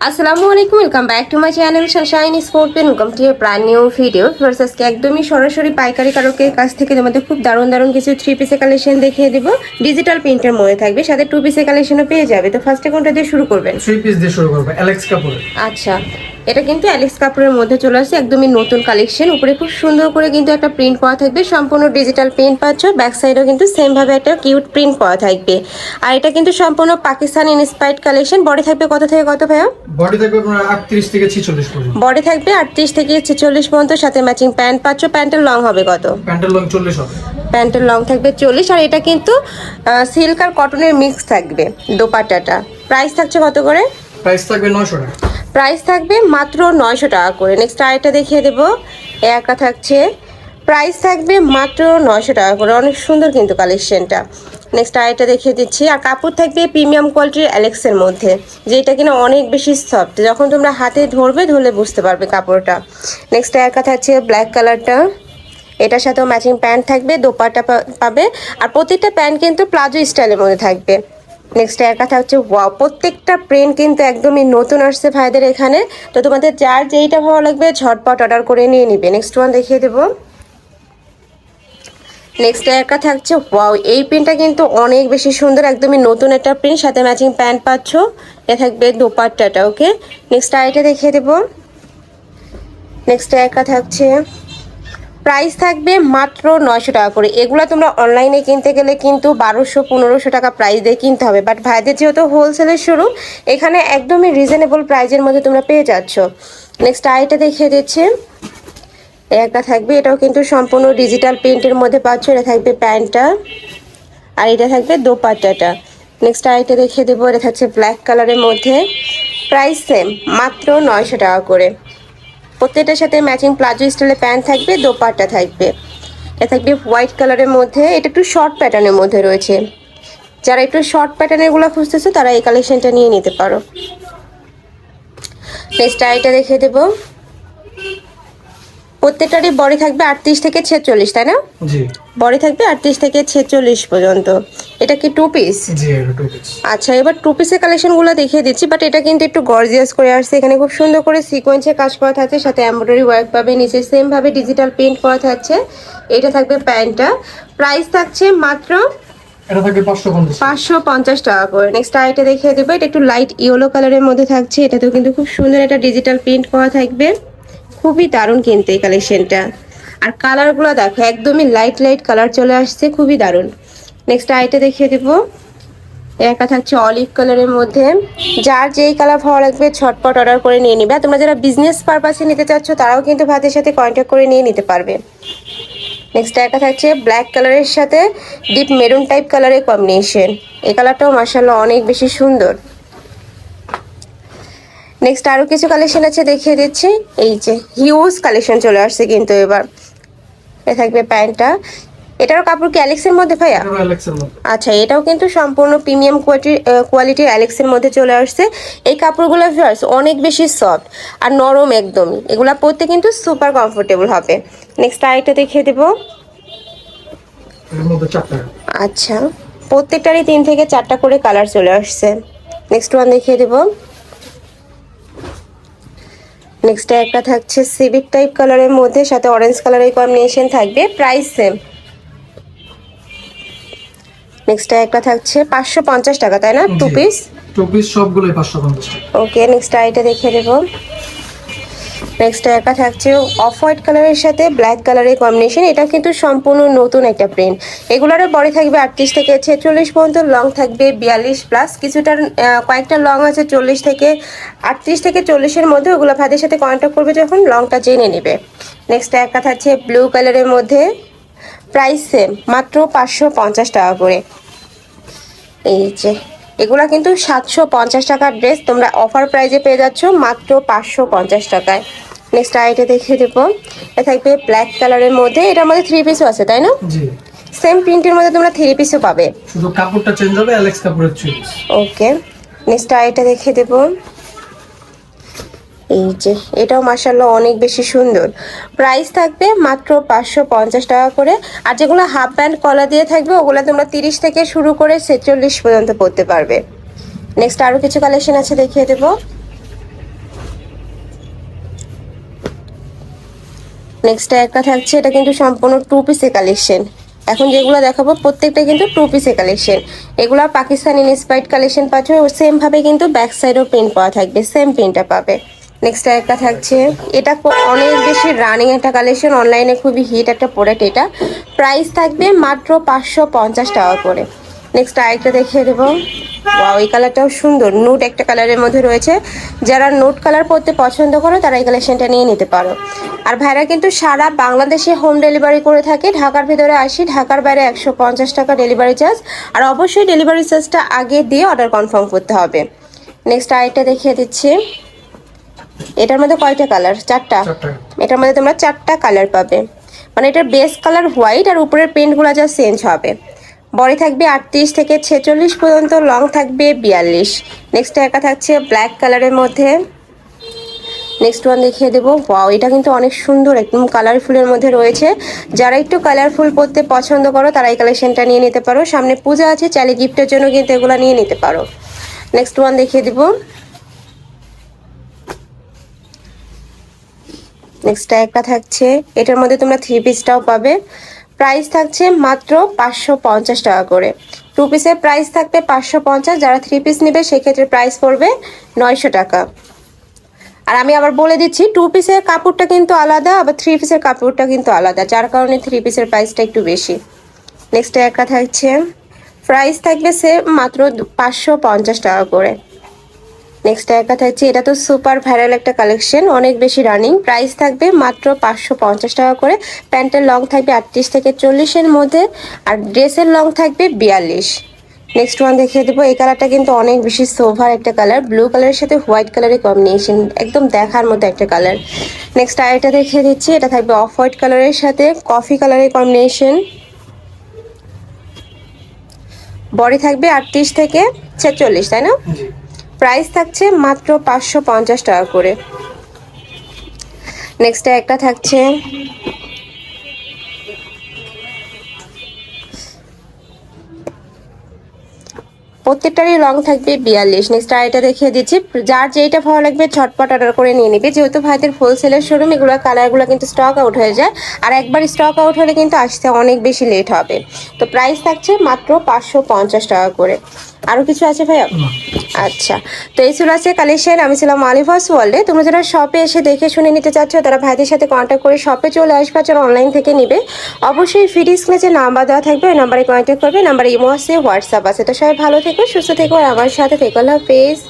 আসসালামু আলাইকুম welcome back to my channel sunshine sport pen welcome to prime new video আজকে একদমই সরাসরি পাইকারি কারকের কাছ থেকে তোমাদের খুব দারুণ দারুণ কিছু থ্রি পিসের কালেকশন দেখিয়ে দেবো। ডিজিটাল প্রিন্টের মনে থাকবে সাথে টু পিসের কালেকশনও পেয়ে যাবে। তো ফার্স্টে কোনটা দিয়ে শুরু করবেন? থ্রি পিস দিয়ে শুরু করব অ্যালেক্স কাপুর আচ্ছা। এটা কিন্তু অ্যালেক্স কাপড়ের মধ্যে চলে আসছে একদমই নতুন কালেকশন উপরে খুব সুন্দর করে কিন্তু একটা প্রিন্ট করা থাকবে। সম্পূর্ণ ডিজিটাল প্রিন্ট পাচ্ছ। ব্যাক সাইডেও কিন্তু সেমভাবে একটা কিউট প্রিন্ট করা থাকবে। আর এটা কিন্তু সম্পূর্ণ পাকিস্তান ইন্সপায়ার্ড কালেকশন বডি থাকবে কত থেকে কত ভাইয়া? বডি থাকবে আপনার আটত্রিশ থেকে ছিচল্লিশ পর্যন্ত। বডি থাকবে আটত্রিশ থেকে ছেচল্লিশ পর্যন্ত। সাথে ম্যাচিং প্যান্ট পাচ্ছ। প্যান্টের লং হবে কত? প্যান্টের লং চল্লিশ হবে। প্যান্টের লং থাকবে চল্লিশ। আর এটা কিন্তু সিল্ক আর কটনের মিক্স থাকবে। দোপাট্টাটা। প্রাইস থাকছে কত করে? প্রাইস থাকবে নয়শো টাকা। প্রাইস থাকবে মাত্র নয়শো টাকা করে। নেক্সট আরেকটা দেখিয়ে দেবো। একা থাকছে। প্রাইস থাকবে মাত্র নয়শো টাকা করে। অনেক সুন্দর কিন্তু কালেকশনটা নেক্সট আরেকটা দেখিয়ে দিচ্ছি। আর কাপড় থাকবে প্রিমিয়াম কোয়ালিটির অ্যালেক্সের মধ্যে, যেটা কিনা অনেক বেশি সফট যখন তোমরা হাতে ধরবে, ধরলে বুঝতে পারবে কাপড়টা। নেক্সট একা থাকছে ব্ল্যাক কালারটা এটার সাথেও ম্যাচিং প্যান্ট থাকবে, দোপাট্টা পা- পাবে। আর প্রত্যেকটা প্যান্ট কিন্তু প্লাজো স্টাইলের মধ্যে থাকবে। নেক্সট এর কথা হচ্ছে, ওয়াও, প্রত্যেকটা প্রিন্ট কিন্তু একদমই নতুন আসছে ভাইদের এখানে। তো তোমাদের যার যেইটা ভালো লাগবে, ঝটপট অর্ডার করে নিয়ে নিবে। নেক্সট ওয়ান দেখিয়ে দেবো। নেক্সট একটা থাকছে ওয়াও, এই প্রিন্টটা কিন্তু অনেক বেশি সুন্দর, একদমই নতুন একটা প্রিন্ট সাথে ম্যাচিং প্যান্ট পাচ্ছ। এ থাকবে দোপাট্টাটা ওকে নেক্সট আইটা দেখিয়ে দেবো। নেক্সট একটা থাকছে প্রাইস থাকবে মাত্র নয়শো টাকা করে। এগুলো তোমরা অনলাইনে কিনতে গেলে কিন্তু বারোশো, পনেরোশো টাকা প্রাইস দিয়ে কিনতে হবে। বাট ভাইদের যেহেতু হোলসেলের শুরু, এখানে একদমই রিজনেবল প্রাইজের মধ্যে তোমরা পেয়ে যাচ্ছ। নেক্সট আইটা দেখিয়ে দিচ্ছে। একটা থাকবে, এটাও কিন্তু সম্পূর্ণ ডিজিটাল প্রিন্টের মধ্যে পাচ্ছ। এটা থাকবে প্যান্টটা। আর এটা থাকবে দোপাট্টাটা। নেক্সট আইটা দেখিয়ে দেবো, এটা থাকছে ব্ল্যাক কালারের মধ্যে। প্রাইস সেম মাত্র নয়শো টাকা করে। প্রত্যেকটার সাথে ম্যাচিং প্লাজো স্টাইলের প্যান্ট থাকবে, দোপাট্টা থাকবে। এটা থাকবে হোয়াইট কালারের মধ্যে, এটা একটু শর্ট প্যাটার্নের মধ্যে রয়েছে। যারা একটু শর্ট প্যাটার্নেরগুলো খুঁজতেছো, তারা এই কালেকশনটা নিয়ে নিতে পারো। নেক্সট আইটা দেখে দেবো। প্রত্যেকটারই বডি থাকবে আটত্রিশ থেকে ছেচল্লিশ তাই না? বডি থাকবে আটত্রিশ থেকে ছেচল্লিশ পর্যন্ত। এটা কি টু পিস আচ্ছা এবার টু পিসের কালেকশনগুলো দেখিয়ে দিচ্ছি বাট এটা কিন্তু একটু গর্জিয়াস করে আসছে। এখানে খুব সুন্দর করে সিকোয়েন্সে কাজ করা থাকছে সাথে এমব্রয়ডারি ওয়ার্ক পাবে নিচে সেম ভাবে ডিজিটাল প্রিন্ট করা থাকছে। এটা থাকবে প্যান্টটা। প্রাইস থাকছে মাত্র এটা থাকবে পাঁচশো পঞ্চাশ টাকা। করে। নেক্সট আইটা দেখিয়ে দেবো এটা একটু লাইট ইয়েলো কালারের মধ্যে থাকছে। এটাতেও কিন্তু খুব সুন্দর একটা ডিজিটাল প্রিন্ট করা থাকবে। খুবই দারুণ কিন্তু এই কালেকশনটা আর কালারগুলো দেখো, একদমই লাইট লাইট কালার চলে আসছে, খুবই দারুণ। নেক্সট আইটা দেখিয়ে দেবো। একটা থাকছে অলিভ কালারের মধ্যে। যার যেই কালার ভালো লাগবে, ছটপট অর্ডার করে নিয়ে নিবে। তোমরা যারা বিজনেস পারপাসে নিতে চাচ্ছ, তারাও কিন্তু ভাতের সাথে কন্ট্যাক্ট করে নিয়ে নিতে পারবে। নেক্সট একটা থাকছে ব্ল্যাক কালারের সাথে ডিপ মেরুন টাইপ কালারের কম্বিনেশন এই কালারটাও মার্শাল্লাহ অনেক বেশি সুন্দর। নেক্সট আরও কিছু কালেকশন আছে দেখিয়ে দিচ্ছি। এই যে হিউজ কালেকশন চলে আসছে কিন্তু এবার। এ থাকবে প্যান্টটা। এটারও কাপড় কি অ্যালেক্সের মধ্যে ভাইয়া? আচ্ছা এটাও কিন্তু সম্পূর্ণ প্রিমিয়াম কোয়ালিটির কোয়ালিটির অ্যালেক্সের মধ্যে চলে আসছে। এই কাপড়গুলো ভিউয়ার্স অনেক বেশি সফট আর নরম একদমই। এগুলা পরতে কিন্তু সুপার কমফোর্টেবল হবে। নেক্সট আরেকটা দেখিয়ে দেবো। আচ্ছা প্রত্যেকটারই তিন থেকে চারটা করে কালার চলে আসছে। নেক্সট ওয়ান দেখিয়ে দেবো। নেক্সট একটা থাকছে সিভিক টাইপ কালারের মধ্যে সাথে অরেঞ্জ কালারের কম্বিনেশন থাকবে প্রাইস সেম নেক্সট একটা থাকছে পাঁচশো পঞ্চাশ টাকা তাই না? টু পিস টু পিস সবগুলোই পাঁচশো পঞ্চাশ টাকা। ওকে নেক্সট আইটা দেখে দেবো নেক্সট একটা থাকছে। অফ হোয়াইট কালারের সাথে ব্ল্যাক কালারের কম্বিনেশন এটা কিন্তু সম্পূর্ণ নতুন একটা প্রিন্ট এগুলোরও বডি থাকবে আটত্রিশ থেকে ছেচল্লিশ পর্যন্ত লং থাকবে বিয়াল্লিশ প্লাস কিছুটার আহ, কয়েকটা লং আছে চল্লিশ থেকে আটত্রিশ থেকে চল্লিশের মধ্যে ওগুলো ভাইদের সাথে কন্ট্যাক্ট করবে যখন লংটা জেনে নেবে। নেক্সট একটা থাকছে ব্লু কালারের মধ্যে। প্রাইস সেম মাত্র পাঁচশো পঞ্চাশ টাকা করে। এই যে এগুলা কিন্তু সাতশো পঞ্চাশ টাকার ড্রেস তোমরা অফার প্রাইজে পেয়ে যাচ্ছ মাত্র পাঁচশো পঞ্চাশ টাকায়। নেক্সট আইটে দেখিয়ে দেবো। এটা থাকবে ব্ল্যাক কালারের মধ্যে। এটার মধ্যে থ্রি পিসও আছে তাই না? জি। সেম প্রিন্টের মধ্যে তোমরা থ্রি পিসও পাবে। শুধু কাপড়টা চেঞ্জ হবে অ্যালেক্স কাপড়ের পিস ওকে নেক্সট আইটা দেখিয়ে দেবো। এই যে এটাও মাসাল্লাহ অনেক বেশি সুন্দর। প্রাইস থাকবে মাত্র পাঁচশো পঞ্চাশ টাকা করে। আর যেগুলো হাফ প্যান্ট কলা দিয়ে থাকবে ওগুলো তোমরা তিরিশ থেকে শুরু করে ছেচল্লিশ পর্যন্ত পড়তে পারবে। নেক্সট আরও কিছু কালেকশন আছে দেখিয়ে দেবো। নেক্সট একটা থাকছে, এটা কিন্তু সম্পূর্ণ টু পিসে কালেকশন এখন যেগুলো দেখাবো, প্রত্যেকটা কিন্তু টু পিসে কালেকশন এগুলো পাকিস্তানি ইন্সপাইড কালেকশন পাচ্ছ সেম ভাবে কিন্তু ব্যাক সাইডও প্রিন্ট পাওয়া থাকবে সেম প্রিন্টটা পাবে। নেক্সট একটা থাকছে, এটা অনেক বেশি রানিং একটা কালেকশন অনলাইনে খুবই হিট একটা প্রোডাক্ট এটা। প্রাইস থাকবে মাত্র পাঁচশো পঞ্চাশ টাকা করে। নেক্সট আরেকটা দেখিয়ে দেবো। ওয়াও এই কালারটাও সুন্দর। নুট একটা কালারের মধ্যে রয়েছে। যারা নোট কালার পরতে পছন্দ করো তারা এই কালেকশনটা নিয়ে নিতে পারো। আর ভাইরা কিন্তু সারা বাংলাদেশে হোম ডেলিভারি করে থাকে। ঢাকার ভিতরে আসি ঢাকার বাইরে একশো পঞ্চাশ টাকা ডেলিভারি চার্জ আর অবশ্যই ডেলিভারি চার্জটা আগে দিয়ে অর্ডার কনফার্ম করতে হবে। নেক্সট আরেকটা দেখিয়ে দিচ্ছি। এটার মধ্যে কয়টা কালার চারটা? এটার মধ্যে তোমরা চারটা কালার পাবে। মানে এটার বেস কালার হোয়াইট আর উপরের প্রিন্টগুলো যা চেঞ্জ হবে। বডি থাকবে আটত্রিশ থেকে ছেচল্লিশ পর্যন্ত, লং থাকবে বিয়াল্লিশ। নেক্সট একা থাকছে ব্ল্যাক কালারের মধ্যে। নেক্সট ওয়ান দেখিয়ে দেবো। ওয়াও এটা কিন্তু অনেক সুন্দর, একদম কালারফুলের মধ্যে রয়েছে। যারা একটু কালারফুল পরতে পছন্দ করো, তারা এই কালেকশনটা নিয়ে নিতে পারো। সামনে পূজা আছে, চাইলে গিফটের জন্য কিন্তু এগুলো নিয়ে নিতে পারো। নেক্সট ওয়ান দেখিয়ে দেবো। নেক্সট একটা থাকছে। এটার মধ্যে তোমরা থ্রি পিসটাও পাবে। প্রাইস থাকছে মাত্র পাঁচশো পঞ্চাশ টাকা করে। টু পিসের প্রাইস থাকবে পাঁচশো পঞ্চাশ, যারা থ্রি পিস নেবে সেক্ষেত্রে প্রাইস পড়বে নয়শো টাকা। আর আমি আবার বলে দিচ্ছি টু পিসের কাপড়টা কিন্তু আলাদা, আবার থ্রি পিসের কাপড়টা কিন্তু আলাদা, যার কারণে থ্রি পিসের প্রাইসটা একটু বেশি। নেক্সট একটা থাকছে প্রাইস থাকবে সে মাত্র পাঁচশো পঞ্চাশ টাকা করে। নেক্সট একটা থাকছে এটা তো সুপার ভাইরাল একটা কালেকশন অনেক বেশি রানিং প্রাইস থাকবে মাত্র পাঁচশো পঞ্চাশ টাকা করে। প্যান্টের লং থাকবে আটত্রিশ থেকে চল্লিশের মধ্যে, আর ড্রেসের লং থাকবে বিয়াল্লিশ। নেক্সট ওয়ান দেখিয়ে দেবো, এই কালারটা কিন্তু অনেক বেশি সোভার একটা কালার ব্লু কালারের সাথে হোয়াইট কালারের কম্বিনেশন একদম দেখার মতো একটা কালার নেক্সট আরেকটা দেখিয়ে দিচ্ছি, এটা থাকবে অফ হোয়াইট কালারের সাথে কফি কালারের কম্বিনেশন বডি থাকবে আটত্রিশ থেকে ছেচল্লিশ, তাই না? প্রাইস থাকছে মাত্র পাঁচশো পঞ্চাশ টাকা করে। নেক্সট একটা থাকছে। প্রত্যেকটারই রং থাকবে বিয়াল্লিশ। নেক্সট আর এটা দেখিয়ে দিচ্ছি। যার যেইটা ভালো লাগবে ছটপট অর্ডার করে নিয়ে নিবে। যেহেতু ভাইদের হোলসেলের শোরুম এগুলো কালারগুলো কিন্তু স্টক আউট হয়ে যায়। আর একবার স্টক আউট হলে কিন্তু আসতে অনেক বেশি লেট হবে। তো প্রাইস থাকছে মাত্র পাঁচশো পঞ্চাশ টাকা করে। আরও কিছু আছে ভাইয়া? আচ্ছা। তো এই ছিল আছে কালেকশন আমি ছিলাম আলিভাস ওয়ার্ল্ডে। তোমরা যারা শপে এসে দেখে শুনে নিতে চাচ্ছ তারা ভাইদের সাথে কন্ট্যাক্ট করে শপে চলে আসবে যারা অনলাইন থেকে নিবে। অবশ্যই ফিডি স্ক্রিনে যে নাম্বার দেওয়া থাকবে ওই নাম্বারে কন্ট্যাক্ট করবে। নাম্বার ইমো আছে হোয়াটসঅ্যাপ আছে। তো সবাই ভালো থেকো সুস্থ থেকো আর আমার সাথে থেকো। আল্লাহ হাফেজ।